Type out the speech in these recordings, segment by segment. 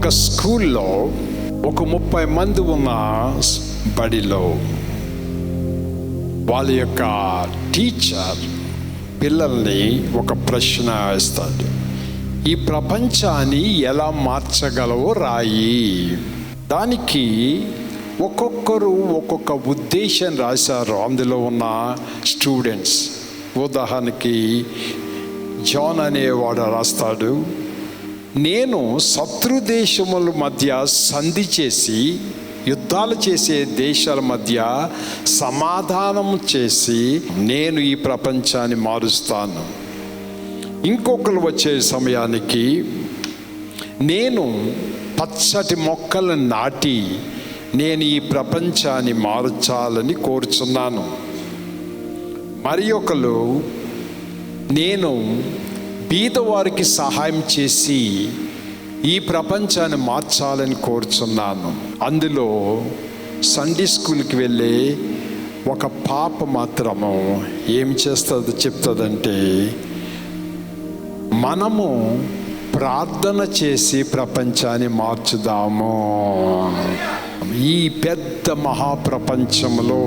ఒక స్కూల్లో ఒక ముప్పై మంది ఉన్న బడిలో వాళ్ళ యొక్క టీచర్ పిల్లల్ని ఒక ప్రశ్న వేస్తాడు. ఈ ప్రపంచాన్ని ఎలా మార్చగలవో రాయి? దానికి ఒక్కొక్కరు ఒక్కొక్క ఉద్దేశం రాశారు. అందులో ఉన్న స్టూడెంట్స్ ఉదాహరణకి జాన్ అనేవాడు రాస్తాడు. నేను శత్రుదేశముల మధ్య సంధి చేసి యుద్ధాలు చేసే దేశాల మధ్య సమాధానం చేసి నేను ఈ ప్రపంచాన్ని మారుస్తాను. ఇంకొకరు వచ్చే సమయానికి నేను పచ్చటి మొక్కలను నాటి నేను ఈ ప్రపంచాన్ని మార్చాలని కోరుచున్నాను. మరి ఒకరు నేను బీదవారికి సహాయం చేసి ఈ ప్రపంచాన్ని మార్చాలని కోరుచున్నాను. అందులో సండే స్కూల్కి వెళ్ళే ఒక పాప మాత్రము ఏం చేస్తుంది చెప్తుందంటే మనము ప్రార్థన చేసి ప్రపంచాన్ని మార్చుదాము. ఈ పెద్ద మహాప్రపంచంలో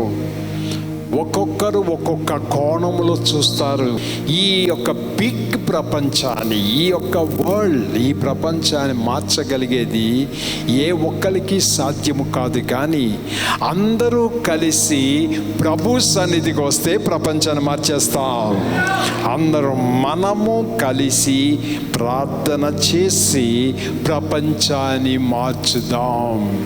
ఒక్కొక్కరు ఒక్కొక్క కోణంలో చూస్తారు. ఈ యొక్క బిగ్ ప్రపంచాన్ని ఈ యొక్క వరల్డ్ ఈ ప్రపంచాన్ని మార్చగలిగేది ఏ ఒక్కరికి సాధ్యము కాదు. కానీ అందరూ కలిసి ప్రభు సన్నిధికి వస్తే ప్రపంచాన్ని మార్చేస్తాం. అందరూ మనము కలిసి ప్రార్థన చేసి ప్రపంచాన్ని మార్చుదాం.